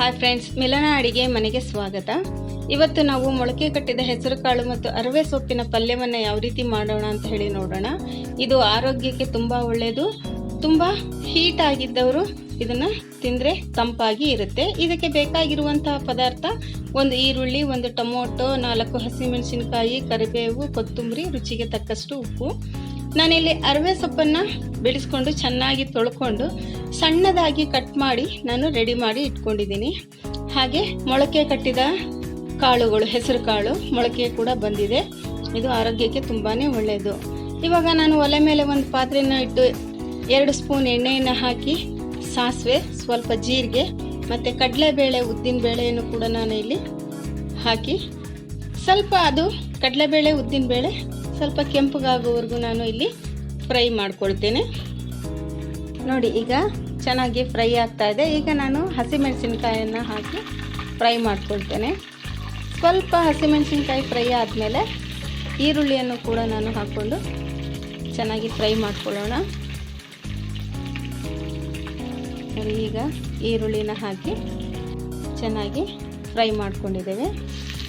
Hi friends ಮಿಲನ ಅಡಿಗೆ ಮನೆಗೆ ಸ್ವಾಗತ. ಇವತ್ತು ನಾವು ಮೊಳಕೆ ಕಟ್ಟಿದ ಹೆಸರುಕಾಳು ಮತ್ತು ಅರವೆ ಸೊಪ್ಪಿನ ಪಲ್ಯವನ್ನು ಯಾವ ರೀತಿ ಮಾಡೋಣ ಅಂತ ಹೇಳಿ ನೋಡೋಣ. ಇದು ಆರೋಗ್ಯಕ್ಕೆ ತುಂಬ ಒಳ್ಳೆಯದು ತುಂಬ ಹೀಟ್ ಆಗಿದ್ದವರು ಇದನ್ನು ತಿಂದರೆ ತಂಪಾಗಿ ಇರುತ್ತೆ. ಇದಕ್ಕೆ ಬೇಕಾಗಿರುವಂತಹ ಪದಾರ್ಥ ಒಂದು ಈರುಳ್ಳಿ, ಒಂದು ಟೊಮೊಟೊ, ನಾಲ್ಕು ಹಸಿಮೆಣಸಿನಕಾಯಿ, ಕರಿಬೇವು, ಕೊತ್ತಂಬರಿ, ರುಚಿಗೆ ತಕ್ಕಷ್ಟು ಉಪ್ಪು. ನಾನಿಲ್ಲಿ ಅರವೆ ಸೊಪ್ಪನ್ನು ಬಿಡಿಸ್ಕೊಂಡು ಚೆನ್ನಾಗಿ ತೊಳ್ಕೊಂಡು ಸಣ್ಣದಾಗಿ ಕಟ್ ಮಾಡಿ ನಾನು ರೆಡಿ ಮಾಡಿ ಇಟ್ಕೊಂಡಿದ್ದೀನಿ. ಹಾಗೆ ಮೊಳಕೆ ಕಟ್ಟಿದ ಕಾಳುಗಳು, ಹೆಸರು ಕಾಳು ಮೊಳಕೆ ಕೂಡ ಬಂದಿದೆ. ಇದು ಆರೋಗ್ಯಕ್ಕೆ ತುಂಬಾ ಒಳ್ಳೆಯದು ಇವಾಗ ನಾನು ಒಲೆ ಮೇಲೆ ಒಂದು ಪಾತ್ರೆನ ಇಟ್ಟು ಎರಡು ಸ್ಪೂನ್ ಎಣ್ಣೆಯನ್ನು ಹಾಕಿ ಸಾಸಿವೆ, ಸ್ವಲ್ಪ ಜೀರಿಗೆ ಮತ್ತು ಕಡಲೆಬೇಳೆ, ಉದ್ದಿನ ಬೇಳೆಯನ್ನು ಕೂಡ ನಾನು ಇಲ್ಲಿ ಹಾಕಿ ಸ್ವಲ್ಪ ಅದು ಕಡಲೆಬೇಳೆ ಉದ್ದಿನಬೇಳೆ ಸ್ವಲ್ಪ ಕೆಂಪಗಾಗೋವರೆಗೂ ನಾನು ಇಲ್ಲಿ ಫ್ರೈ ಮಾಡ್ಕೊಳ್ತೇನೆ. ನೋಡಿ, ಈಗ ಚೆನ್ನಾಗಿ ಫ್ರೈ ಆಗ್ತಾ ಇದೆ. ಈಗ ನಾನು ಹಸಿಮೆಣಸಿನ್ಕಾಯನ್ನು ಹಾಕಿ ಫ್ರೈ ಮಾಡ್ಕೊಳ್ತೇನೆ. ಸ್ವಲ್ಪ ಹಸಿಮೆಣಸಿನ್ಕಾಯಿ ಫ್ರೈ ಆದಮೇಲೆ ಈರುಳ್ಳಿಯನ್ನು ಕೂಡ ನಾನು ಹಾಕ್ಕೊಂಡು ಚೆನ್ನಾಗಿ ಫ್ರೈ ಮಾಡ್ಕೊಳ್ಳೋಣ. ಈಗ ಈರುಳ್ಳಿನ ಹಾಕಿ ಚೆನ್ನಾಗಿ ಫ್ರೈ ಮಾಡ್ಕೊಂಡಿದ್ದೇವೆ.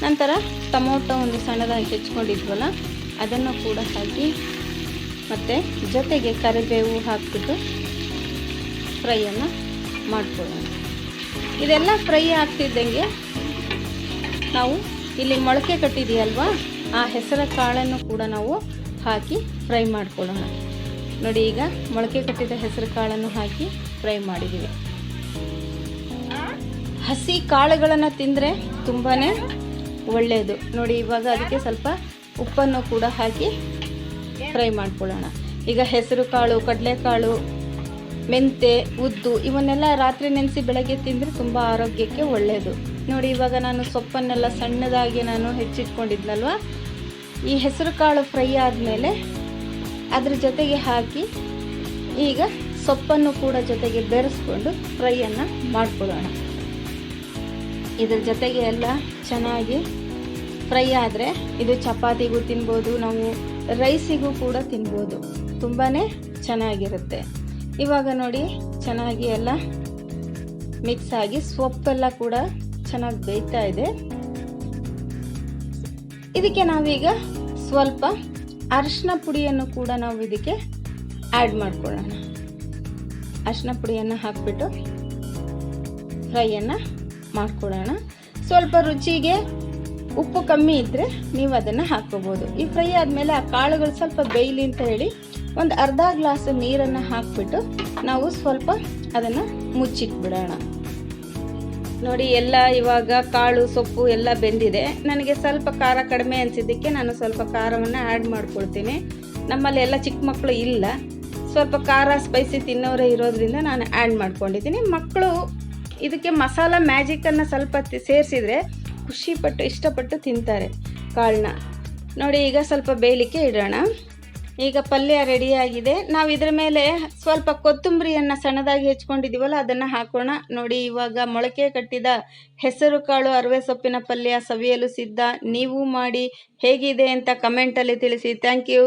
ನಂತರ ಟೊಮೊಟೊ ಒಂದು ಸಣ್ಣದಾಗಿ ಹೆಚ್ಕೊಂಡಿದ್ವಲ್ಲ ಅದನ್ನು ಕೂಡ ಹಾಕಿ ಮತ್ತು ಜೊತೆಗೆ ಕರಿಬೇವು ಹಾಕಿಬಿಟ್ಟು ಫ್ರೈಯನ್ನು ಮಾಡ್ಕೊಳ್ಳೋಣ. ಇದೆಲ್ಲ ಫ್ರೈ ಆಗ್ತಿದ್ದಂಗೆ ನಾವು ಇಲ್ಲಿ ಮೊಳಕೆ ಕಟ್ಟಿದೆಯಲ್ವಾ, ಆ ಹೆಸರ ಕಾಳನ್ನು ಕೂಡ ನಾವು ಹಾಕಿ ಫ್ರೈ ಮಾಡ್ಕೊಳ್ಳೋಣ. ನೋಡಿ, ಈಗ ಮೊಳಕೆ ಕಟ್ಟಿದ ಹೆಸರು ಕಾಳನ್ನು ಹಾಕಿ ಫ್ರೈ ಮಾಡಿದ್ದೀವಿ. ಹಸಿ ಕಾಳುಗಳನ್ನು ತಿಂದರೆ ತುಂಬಾ ಒಳ್ಳೆಯದು ನೋಡಿ, ಇವಾಗ ಅದಕ್ಕೆ ಸ್ವಲ್ಪ ಉಪ್ಪನ್ನು ಕೂಡ ಹಾಕಿ ಫ್ರೈ ಮಾಡ್ಕೊಳ್ಳೋಣ. ಈಗ ಹೆಸರು ಕಾಳು ಕಡಲೆಕಾಳು ಮೆಂತೆ, ಉದ್ದು ಇವನ್ನೆಲ್ಲ ರಾತ್ರಿ ನೆನೆಸಿ ಬೆಳಗ್ಗೆ ತಿಂದರೆ ತುಂಬ ಆರೋಗ್ಯಕ್ಕೆ ಒಳ್ಳೆಯದು ನೋಡಿ, ಇವಾಗ ನಾನು ಸೊಪ್ಪನ್ನೆಲ್ಲ ಸಣ್ಣದಾಗಿ ನಾನು ಹೆಚ್ಚಿಟ್ಕೊಂಡಿದ್ನಲ್ವ? ಈ ಹೆಸರು ಕಾಳು ಫ್ರೈ ಆದಮೇಲೆ ಅದ್ರ ಜೊತೆಗೆ ಹಾಕಿ ಈಗ ಸೊಪ್ಪನ್ನು ಕೂಡ ಜೊತೆಗೆ ಬೆರೆಸ್ಕೊಂಡು ಫ್ರೈಯನ್ನು ಮಾಡ್ಕೊಳ್ಳೋಣ. ಇದ್ರ ಜೊತೆಗೆ ಎಲ್ಲ ಚೆನ್ನಾಗಿ ಫ್ರೈ ಆದರೆ ಇದು ಚಪಾತಿಗೂ ತಿನ್ಬೋದು, ನಾವು ರೈಸಿಗೂ ಕೂಡ ತಿನ್ಬೋದು. ತುಂಬಾ ಚೆನ್ನಾಗಿರುತ್ತೆ. ಇವಾಗ ನೋಡಿ, ಚೆನ್ನಾಗಿ ಎಲ್ಲ ಮಿಕ್ಸ್ ಆಗಿ ಸೊಪ್ಪೆಲ್ಲ ಕೂಡ ಚೆನ್ನಾಗಿ ಬೇಯ್ತಾ ಇದೆ. ಇದಕ್ಕೆ ನಾವೀಗ ಸ್ವಲ್ಪ ಅರಿಶಿನ ಪುಡಿಯನ್ನು ಕೂಡ ನಾವು ಇದಕ್ಕೆ ಆ್ಯಡ್ ಮಾಡ್ಕೊಳ್ಳೋಣ. ಅರಿಶಿನ ಪುಡಿಯನ್ನು ಹಾಕಿಬಿಟ್ಟು ಫ್ರೈಯನ್ನು ಮಾಡ್ಕೊಳ್ಳೋಣ. ಸ್ವಲ್ಪ ರುಚಿಗೆ ಉಪ್ಪು ಕಮ್ಮಿ ಇದ್ದರೆ ನೀವು ಅದನ್ನು ಹಾಕ್ಕೋಬೋದು. ಈ ಫ್ರೈ ಆದಮೇಲೆ ಆ ಕಾಳುಗಳು ಸ್ವಲ್ಪ ಬೇಯಲಿ ಅಂತ ಹೇಳಿ ಒಂದು ಅರ್ಧ ಗ್ಲಾಸ್ ನೀರನ್ನು ಹಾಕಿಬಿಟ್ಟು ನಾವು ಸ್ವಲ್ಪ ಅದನ್ನು ಮುಚ್ಚಿಟ್ಬಿಡೋಣ. ನೋಡಿ, ಎಲ್ಲ ಇವಾಗ ಕಾಳು, ಸೊಪ್ಪು ಎಲ್ಲ ಬೆಂದಿದೆ. ನನಗೆ ಸ್ವಲ್ಪ ಖಾರ ಕಡಿಮೆ ಅನಿಸಿದ್ದಕ್ಕೆ ನಾನು ಸ್ವಲ್ಪ ಖಾರವನ್ನು ಆ್ಯಡ್ ಮಾಡ್ಕೊಳ್ತೀನಿ. ನಮ್ಮಲ್ಲಿ ಎಲ್ಲ ಚಿಕ್ಕ ಮಕ್ಕಳು ಇಲ್ಲ. ಸ್ವಲ್ಪ ಖಾರ ಸ್ಪೈಸಿ ತಿನ್ನೋರೇ ಇರೋದ್ರಿಂದ ನಾನು ಆ್ಯಡ್ ಮಾಡ್ಕೊಂಡಿದ್ದೀನಿ. ಮಕ್ಕಳು ಇದಕ್ಕೆ ಮಸಾಲ ಮ್ಯಾಜಿಕನ್ನು ಸ್ವಲ್ಪ ಸೇರಿಸಿದರೆ ಖುಷಿಪಟ್ಟು ಇಷ್ಟಪಟ್ಟು ತಿಂತಾರೆ. ಕಾಳನ್ನ ನೋಡಿ ಈಗ ಸ್ವಲ್ಪ ಬೇಯಲಿಕ್ಕೆ ಇಡೋಣ. ಈಗ ಪಲ್ಯ ರೆಡಿಯಾಗಿದೆ ನಾವು ಇದರ ಮೇಲೆ ಸ್ವಲ್ಪ ಕೊತ್ತಂಬರಿಯನ್ನು ಸಣ್ಣದಾಗಿ ಹೆಚ್ಕೊಂಡಿದ್ದೀವಲ್ಲ ಅದನ್ನು ಹಾಕೋಣ. ನೋಡಿ ಇವಾಗ ಮೊಳಕೆ ಕಟ್ಟಿದ ಹೆಸರು ಕಾಳು ಅರವೆ ಸೊಪ್ಪಿನ ಪಲ್ಯ ಸವಿಯಲು ಸಿದ್ಧ. ನೀವು ಮಾಡಿ ಹೇಗಿದೆ ಅಂತ ಕಮೆಂಟಲ್ಲಿ ತಿಳಿಸಿ. Thank you